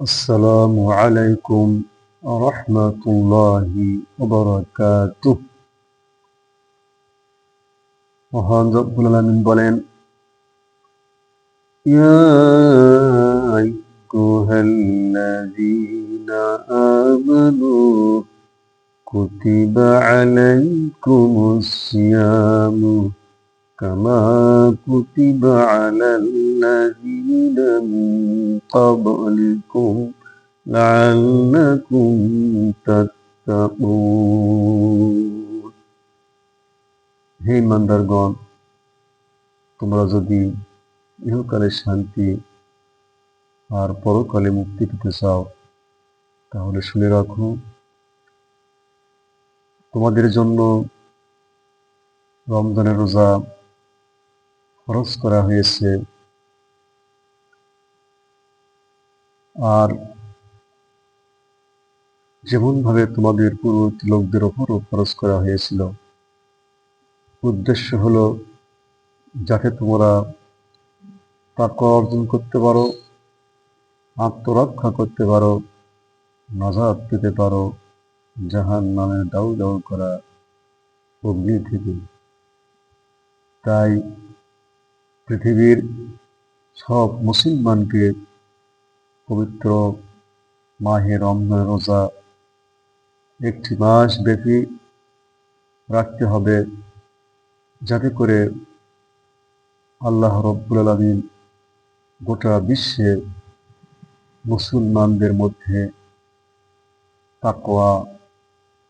السلام عليكم ورحمة الله وبركاته মহান রব্বুল আলামিন বলেন يا أيها الذين آمنوا كتب عليكم الصيام كما كتب على الذين من قبلكم لعلكم تتقون হে ইমানদারগণ তোমরা যদি ইহকালে শান্তি আর পরকালে মুক্তি পেতে চাও তাহলে শুনে রাখো তোমাদের জন্য রমজানের রোজা খরচ করা হয়েছে। আর যেমনভাবে তোমাদের পূর্ববর্তী লোকদের ওপরও খরচ করা হয়েছিল, উদ্দেশ্য হলো যাতে তোমরা তাকে অর্জন করতে পারো, আত্মরক্ষা করতে পারো নাজাদ পেতে পারো, জাহান নামে দাউ দাউ করা অগ্নি থেকে। তাই পৃথিবীর সব মুসলমানকে পবিত্র মাহে রমজান রোজা একটি মাস ব্যাপী রাখতে হবে যাতে করে আল্লাহ রব্বুল আলমিন গোটা বিশ্বে মুসলমানদের মধ্যে তাকোয়া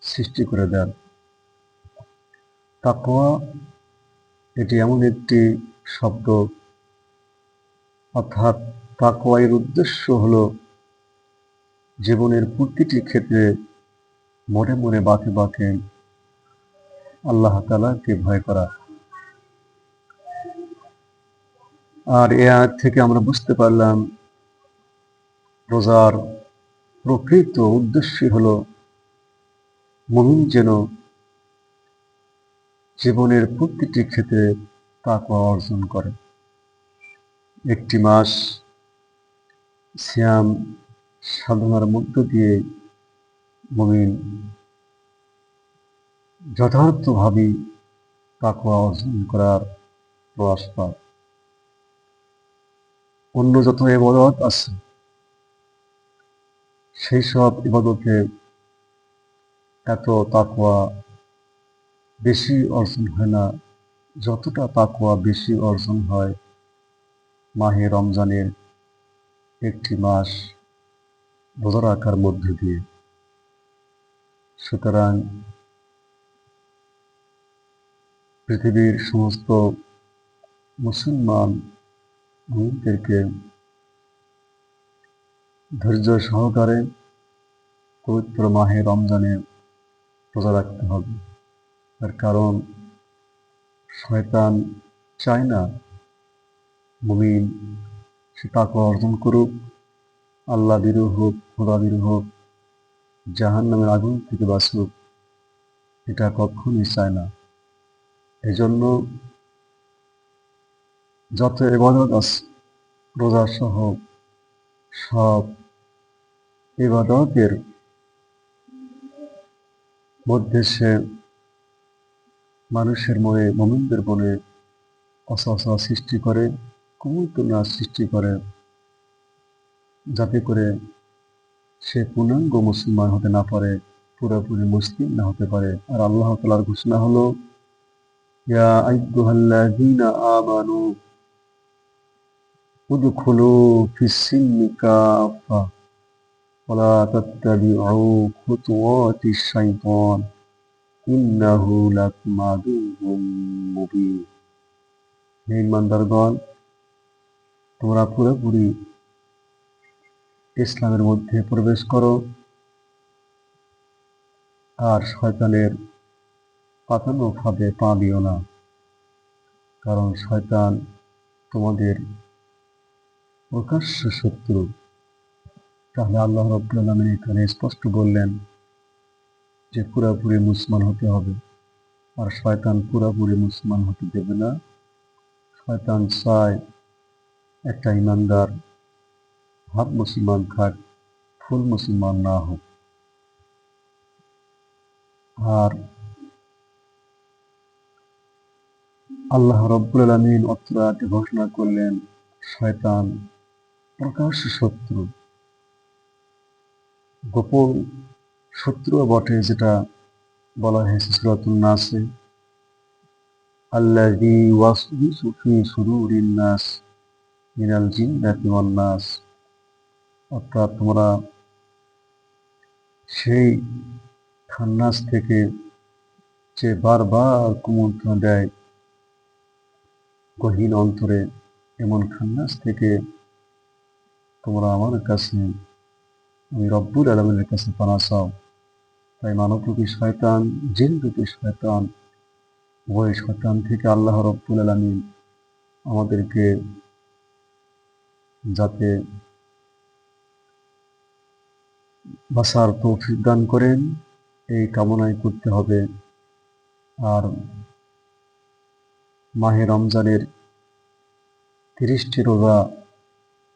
সৃষ্টি করে দেন। তাকোয়া এটি এমন একটি শব্দ। অর্থাৎ তাকোয়াইয়ের উদ্দেশ্য হল জীবনের প্রতিটি ক্ষেত্রে মনে মনে বাঁকে বাঁকে আল্লাহ তালাকে ভয় করা। আর এ আয়াত থেকে আমরা বুঝতে পারলাম, রোজার প্রকৃত উদ্দেশ্যই হল মমিন যেন জীবনের প্রতিটি ক্ষেত্রে তাকওয়া অর্জন করে। একটি মাস শ্যাম সাধনার মধ্য দিয়ে মমিন যথার্থভাবে তাকওয়া অর্জন করার প্রয়াস পায়। অন্য যত এবাদত আছে, সেই সব ইবাদতে এত তাকুয়া বেশি অর্জন হয় না। যতটা তাকওয়া বেশি অর্জন হয়, মাহে রমজানের একটি মাস রোজা রাখার মধ্যে দিয়ে। সুতরাং পৃথিবীর সমস্ত মুসলমান মুমিনদেরকে ধৈর্য সহকারে পবিত্র মাহে রমজানে রোজা রাখতে হবে। তার কারণ শয়তান চায় না মুমিন, সে তাকে অর্জন করুক। আল্লাহ বিরু হোক, খোদা বিরু হোক জাহান নামের আগুন থেকে বাঁচুক, এটা কখনই চায় না। এজন্য যত এবাদত আছে, রোজা সহ সব ইবাদতের মধ্যে সে মানুষের মনে মমিনদের মনে অসহসা সৃষ্টি করে কুমুতনা সৃষ্টি করে, যাতে করে সে পূর্ণাঙ্গ মুসলমান হতে না পারে, পুরোপুরি মুসলিম না হতে পারে। আর আল্লাহ তালার ঘোষণা হলো, ইয়া আইয়ুহাল্লাযীনা আমানু উদখুলু শাইতান ইন্নাহু ইমানদারগণ, তোমরা পুরোপুরি ইসলামের মধ্যে প্রবেশ করো। আর শয়তানের পাতানো পা দিও না, কারণ শয়তান তোমাদের প্রকাশ্য শত্রু। তাহলে আল্লাহ আলমিন এখানে স্পষ্ট বললেন যে পুরাপুরি মুসলমান হতে হবে। আর শয়তান পুরাপুরি মুসলমান হতে দেবে না। শয়তান চায় একটা ইমানদার হাফ মুসলমান থাক ফুল মুসলমান না হোক। আর আল্লাহ রব্বুল আলমিন অত্র আয়াতে ঘোষণা করলেন, শয়তান প্রকাশ্য শত্রু। গোপন শত্রুও বটে যেটা বলা হয়েছে সুরাতুল নাসে। আল্লাযী অর্থাৎ তোমরা সেই খান্নাস থেকে যে বারবার কুমন্ত্রণ দেয় গহীন অন্তরে, এমন খান্নাস থেকে তোমরা আমার কাছে আমি রব্বুল আলমিনের কাছে পানা চাও। তাই মানবরূপী শয়তান, জিন রূপী শয়তান, উভয় শয়তান থেকে আল্লাহ রব্বুল আলমিন আমাদেরকে যাতে বাসার তৌফিক দান করেন, এই কামনাই করতে হবে। আর মাহে রমজানের তিরিশটি রোজা,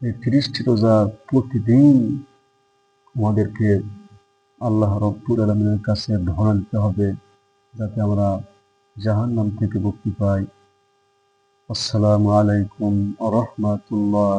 এই তিরিশটি রোজা প্রতিদিন আমাদেরকে আল্লাহ রব্বুর আলমিনের কাছে ধরা নিতে হবে যাতে আমরা জাহান নাম থেকে মুক্তি পাই। আসসালামু আলাইকুম রহমতুল্লাহ